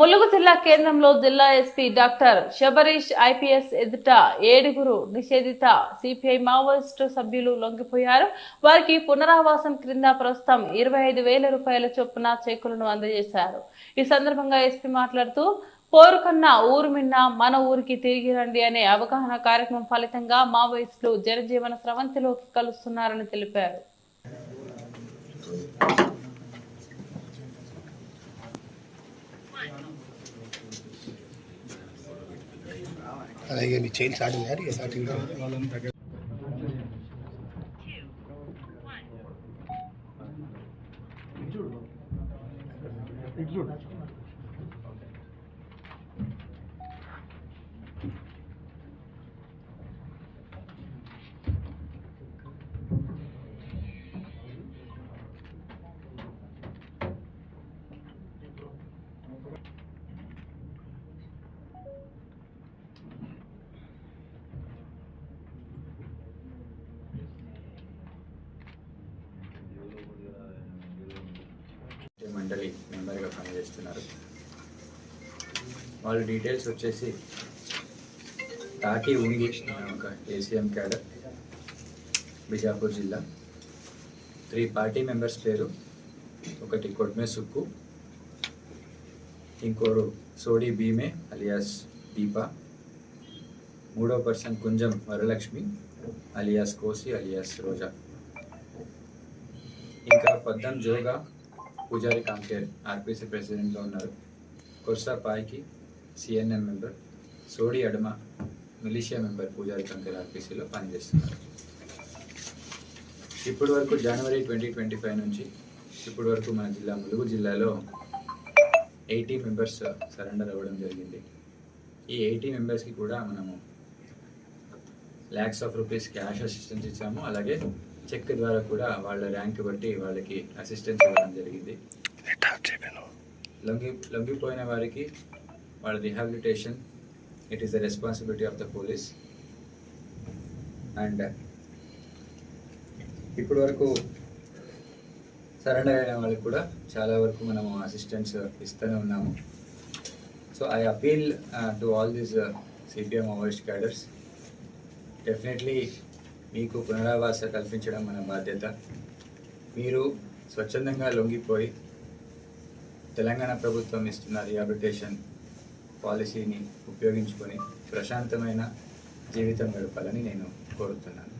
ములుగు జిల్లా కేంద్రంలో జిల్లా ఎస్పీ డాక్టర్ శబరీష్ ఐపీఎస్ ఎదుట ఏడుగురు నిషేధిత సిపిఐ మావోయిస్టు సభ్యులు లొంగిపోయారు. వారికి పునరావాసం క్రింద ప్రస్తుతం ఇరవై ఐదు వేల రూపాయల చొప్పున చెక్కులను అందజేశారు. ఈ సందర్భంగా ఎస్పీ మాట్లాడుతూ పోరుకన్నా ఊరు మిన్న మన ఊరికి తిరిగి రండి అనే అవగాహన కార్యక్రమం ఫలితంగా మావోయిస్టులు జనజీవన స్రవంతిలోకి కలుస్తున్నారని తెలిపారు. అలాగే నీ చైన్ స్టార్ట్ అయ్యారు ఇక స్టార్ట్ మండలి మెంబర్గా పనిచేస్తున్నారు. వాళ్ళ డీటెయిల్స్ వచ్చేసి తాటి ఉంగి ఒక ఏసీఎం క్యాడర్ బిజాపూర్ జిల్లా. త్రీ పార్టీ మెంబర్స్ పేరు ఒకటి కొడ్మే సుక్కు ఇంకోడు సోడి భీమే అలియాస్ దీప మూడో person Kunjam Varalakshmi alias Kosi alias Roja. ఇంకా పద్దం జోగా పూజారి కాంకేర్ ఆర్పీసీ ప్రెసిడెంట్లో ఉన్నారు. Korsa Payki CNM member Sodi Adama militia member Pujari Kanker ఆర్పీసీలో పనిచేస్తున్నారు. ఇప్పటి వరకు జనవరి ట్వంటీ ట్వంటీ ఫైవ్ నుంచి ఇప్పటి వరకు మన జిల్లా ములుగు జిల్లాలో ఎయిటీ మెంబర్స్ సరెండర్ అవ్వడం జరిగింది. ఈ ఎయిటీ మెంబర్స్కి కూడా మనము lakhs of rupees cash assistance ఇచ్చాము. అలాగే చెక్ ద్వారా కూడా వాళ్ళ ర్యాంక్ బట్టి వాళ్ళకి అసిస్టెన్స్ ఇవ్వడం జరిగింది. లొంగి లొంగిపోయిన వారికి వాళ్ళ rehabilitation it is the responsibility of the police and ఇప్పటి వరకు సరెండర్ అయిన వాళ్ళకి కూడా చాలా వరకు మనము అసిస్టెన్స్ ఇస్తూనే ఉన్నాము. So I appeal to all these CPM Maoist cadres definitely మీకు పునరావాస కల్పించడం మన బాధ్యత. మీరు స్వచ్ఛందంగా లొంగిపోయి తెలంగాణ ప్రభుత్వం ఇస్తున్న రిహాబిలిటేషన్ పాలసీని ఉపయోగించుకొని ప్రశాంతమైన జీవితం గడపాలని నేను కోరుతున్నాను.